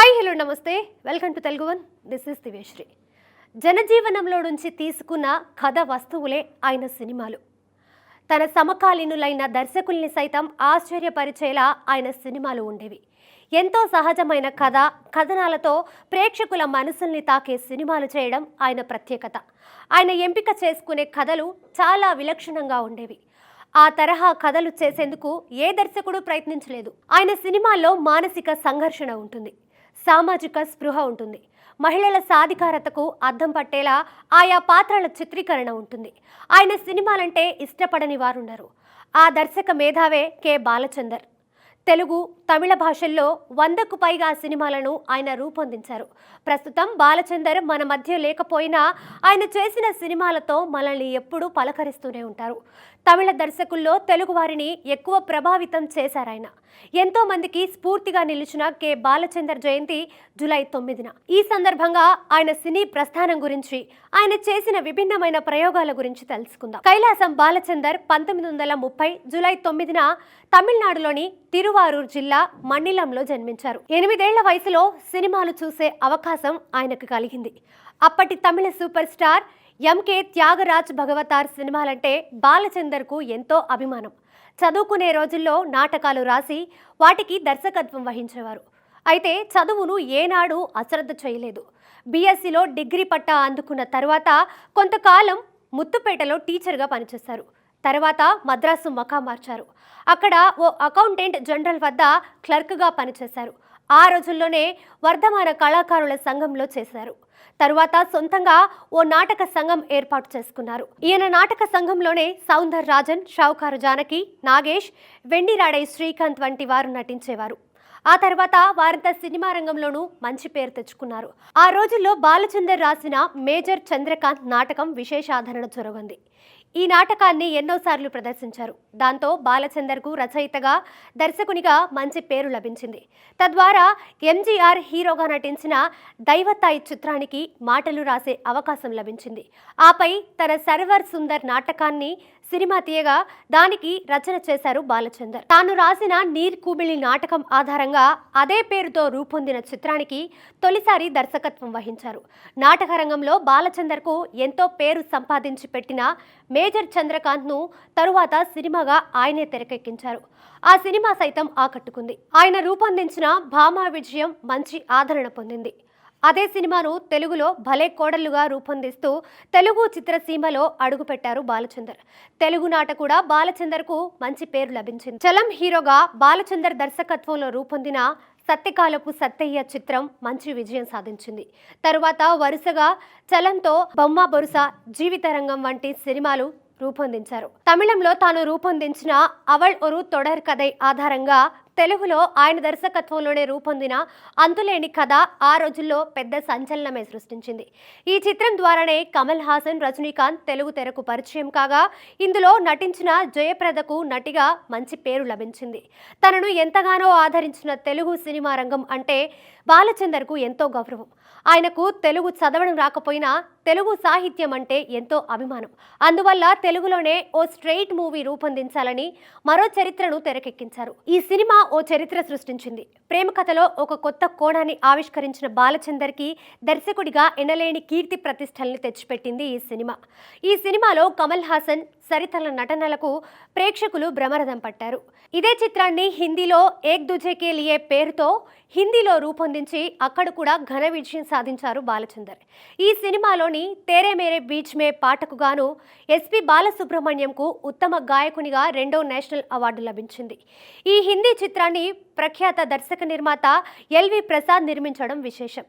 Hi hello నమస్తే. Welcome to Telugu one. This is దివేశ్రీ జనజీవనంలో నుంచి తీసుకున్న కథ వస్తువులే ఆయన సినిమాలు. తన సమకాలీనులైన దర్శకుల్ని సైతం ఆశ్చర్యపరిచేలా ఆయన సినిమాలు ఉండేవి. ఎంతో సహజమైన కథ కథనాలతో ప్రేక్షకుల మనసుల్ని తాకే సినిమాలు చేయడం ఆయన ప్రత్యేకత. ఆయన ఎంపిక చేసుకునే కథలు చాలా విలక్షణంగా ఉండేవి. ఆ తరహా కథలు చేసేందుకు ఏ దర్శకుడు ప్రయత్నించలేదు. ఆయన సినిమాల్లో మానసిక సంఘర్షణ ఉంటుంది. సామాజిక స్పృహ ఉంటుంది. మహిళల సాధికారతకు అద్దం పట్టేలా ఆయా పాత్రల చిత్రీకరణ ఉంటుంది. ఆయన సినిమాలంటే ఇష్టపడని వారున్నారు ఆ దర్శక మేధావే కె. బాలచందర్. తెలుగు తమిళ భాషల్లో వందకు పైగా సినిమాలను ఆయన రూపొందించారు. ప్రస్తుతం బాలచందర్ మన మధ్య లేకపోయినా ఆయన చేసిన సినిమాలతో మనల్ని ఎప్పుడూ పలకరిస్తూనే ఉంటారు. తమిళ దర్శకుల్లో తెలుగు వారిని ఎక్కువ ప్రభావితం చేశారాయన ఎంతో మందికి స్ఫూర్తిగా నిలిచిన కె. బాలచందర్ జయంతి జూలై తొమ్మిదిన. ఈ సందర్భంగా ఆయన సినీ ప్రస్థానం గురించి ఆయన చేసిన విభిన్నమైన ప్రయోగాల గురించి తెలుసుకుందాం. కైలాసం బాలచందర్ పంతొమ్మిది వందల ముప్పై జూలై తొమ్మిదిన తమిళనాడులోని తిరువ తిరువారూర్ జిల్లా మన్నిలంలో జన్మించారు. ఎనిమిదేళ్ళ వయసులో సినిమాలు చూసే అవకాశం ఆయనకు కలిగింది. అప్పటి Tamil super star MK Thyagaraj Bhagavathar సినిమాలంటే బాలచందర్కు ఎంతో అభిమానం. చదువుకునే రోజుల్లో నాటకాలు రాసి వాటికి దర్శకత్వం వహించేవారు. అయితే చదువును ఏనాడు అశ్రద్ధ చేయలేదు. బీఎస్సీలో డిగ్రీ పట్టా అందుకున్న తర్వాత కొంతకాలం ముత్తుపేటలో టీచర్గా పనిచేశారు. తర్వాత మద్రాసు మకా మార్చారు. అక్కడ ఓ అకౌంటెంట్ జనరల్ వద్ద క్లర్క్గా పనిచేశారు. ఆ రోజుల్లోనే వర్ధమాన కళాకారుల సంఘంలో చేశారు. తరువాత సొంతంగా ఓ నాటక సంఘం ఏర్పాటు చేసుకున్నారు. ఈయన నాటక సంఘంలోనే సౌందర్ రాజన్ షావుకారు జానకి నాగేష్ వెండిరాడై శ్రీకాంత్ వంటి వారు నటించేవారు. ఆ తర్వాత వారంతా సినిమా రంగంలోనూ మంచి పేరు తెచ్చుకున్నారు. ఆ రోజుల్లో బాలచందర్ రాసిన మేజర్ చంద్రకాంత్ నాటకం విశేషాదరణ చొరగొంది. ఈ నాటకాన్ని ఎన్నోసార్లు ప్రదర్శించారు. దాంతో బాలచందర్కు రచయితగా దర్శకునిగా మంచి పేరు లభించింది. తద్వారా ఎంజీఆర్ హీరోగా నటించిన దైవతాయి చిత్రానికి మాటలు రాసే అవకాశం లభించింది. ఆపై తన సర్వర్ సుందర్ నాటకాన్ని సినిమా తీయగా దానికి రచన చేశారు బాలచందర్. తాను రాసిన నీర్ కూబిళి నాటకం ఆధారంగా అదే పేరుతో రూపొందిన చిత్రానికి తొలిసారి దర్శకత్వం వహించారు. నాటక రంగంలో బాలచందర్కు ఎంతో పేరు సంపాదించి పెట్టిన మేజర్ చంద్రకాంత్ను తరువాత సినిమాగా ఆయనే తెరకెక్కించారు. ఆ సినిమా సైతం ఆకట్టుకుంది. ఆయన రూపొందించిన భామా విజయం మంచి ఆదరణ పొందింది. అదే సినిమాను తెలుగులో భలే కోడలుగా రూపొందిస్తూ తెలుగు చిత్రసీమలో అడుగుపెట్టారు బాలచందర్. తెలుగు నాట కూడా బాలచందర్కు మంచి పేరు లభించింది. చలం హీరోగా బాలచందర్ దర్శకత్వంలో రూపొందిన సత్యకాలపు సత్తయ్య చిత్రం మంచి విజయం సాధించింది. తరువాత వరుసగా చలంతో బొమ్మ బొరుస జీవిత రంగం వంటి సినిమాలు రూపొందించారు. తమిళంలో తాను రూపొందించిన అవల్ ఒరు తొడర్ కథై ఆధారంగా తెలుగులో ఆయన దర్శకత్వంలోనే రూపొందిన అంతులేని కథ ఆ రోజుల్లో పెద్ద సంచలనమే సృష్టించింది. ఈ చిత్రం ద్వారానే కమల్ హాసన్ రజనీకాంత్ తెలుగు తెరకు పరిచయం కాగా ఇందులో నటించిన జయప్రదకు నటిగా మంచి పేరు లభించింది. తనను ఎంతగానో ఆదరించిన తెలుగు సినిమా రంగం అంటే బాలచందర్కు ఎంతో గౌరవం. ఆయనకు తెలుగు చదవడం రాకపోయినా తెలుగు సాహిత్యం అంటే ఎంతో అభిమానం. అందువల్ల తెలుగులోనే ఓ స్ట్రెయిట్ మూవీ రూపొందించాలని మరో చరిత్రను తెరకెక్కించారు. ఈ సినిమా ఓ చరిత్ర సృష్టించింది. ప్రేమ కథలో ఒక కొత్త కోణాన్ని ఆవిష్కరించిన బాలచందర్కి దర్శకుడిగా ఎనలేని కీర్తి ప్రతిష్టల్ని తెచ్చిపెట్టింది ఈ సినిమా. ఈ సినిమాలో కమల్ హాసన్ సరితల నటనలకు ప్రేక్షకులు భ్రమరథం పట్టారు. ఇదే చిత్రాన్ని హిందీలో ఏక్ దుజేకే లియే పేరుతో హిందీలో రూపొందించి అక్కడ కూడా ఘన విజయం సాధించారు బాలచందర్. ఈ సినిమాలోని తేరే మేరే బీచ్ మే పాటకు గాను ఎస్పి బాలసుబ్రహ్మణ్యంకు ఉత్తమ గాయకునిగా రెండో నేషనల్ అవార్డు లభించింది. ఈ హిందీ చిత్రాన్ని ప్రఖ్యాత దర్శక నిర్మాత ఎల్వి ప్రసాద్ నిర్మించడం విశేషం.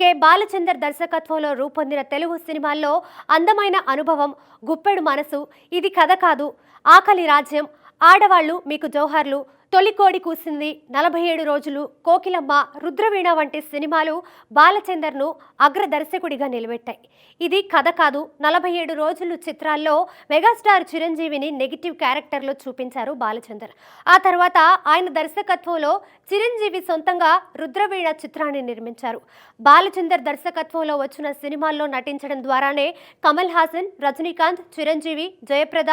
కె. బాలచందర్ దర్శకత్వంలో రూపొందిన తెలుగు సినిమాల్లో అందమైన అనుభవం గుప్పెడు మనసు ఇది కథ కాదు ఆకలి రాజ్యం ఆడవాళ్ళు మీకు జోహార్లు తొలికోడి కూసింది. నలభై ఏడు రోజులు కోకిలమ్మ రుద్రవీణ వంటి సినిమాలు బాలచందర్ను అగ్ర దర్శకుడిగా నిలబెట్టాయి. ఇది కథ కాదు నలభై ఏడు రోజులు చిత్రాల్లో మెగాస్టార్ చిరంజీవిని నెగిటివ్ క్యారెక్టర్లో చూపించారు బాలచందర్. ఆ తర్వాత ఆయన దర్శకత్వంలో చిరంజీవి సొంతంగా రుద్రవీణ చిత్రాన్ని నిర్మించారు. బాలచందర్ దర్శకత్వంలో వచ్చిన సినిమాల్లో నటించడం ద్వారానే కమల్ హాసన్ రజనీకాంత్ చిరంజీవి జయప్రద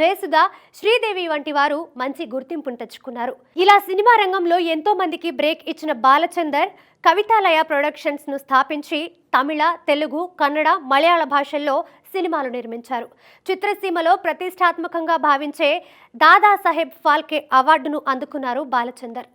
జయసుధ శ్రీదేవి వంటి వారు మంచి గుర్తింపును తెచ్చుకున్నారు. ఇలా సినిమా రంగంలో ఎంతో మందికి బ్రేక్ ఇచ్చిన బాలచందర్ కవితాలయ ప్రొడక్షన్స్ను స్థాపించి తమిళ తెలుగు కన్నడ మలయాళ భాషల్లో సినిమాలు నిర్మించారు. చిత్రసీమలో ప్రతిష్టాత్మకంగా భావించే దాదాసాహెబ్ ఫాల్కే అవార్డును అందుకున్నారు బాలచందర్.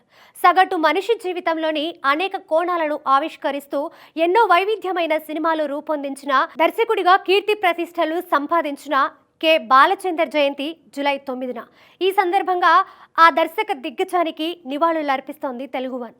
సగటు మనిషి జీవితంలోని అనేక కోణాలను ఆవిష్కరిస్తూ ఎన్నో వైవిధ్యమైన సినిమాలు రూపొందించిన దర్శకుడిగా కీర్తి ప్రతిష్టలు సంపాదించిన కె. బాలచందర్ జయంతి జూలై తొమ్మిదిన. ఈ సందర్భంగా ఆ దర్శక దిగ్గజానికి నివాళులర్పిస్తోంది తెలుగు వన్.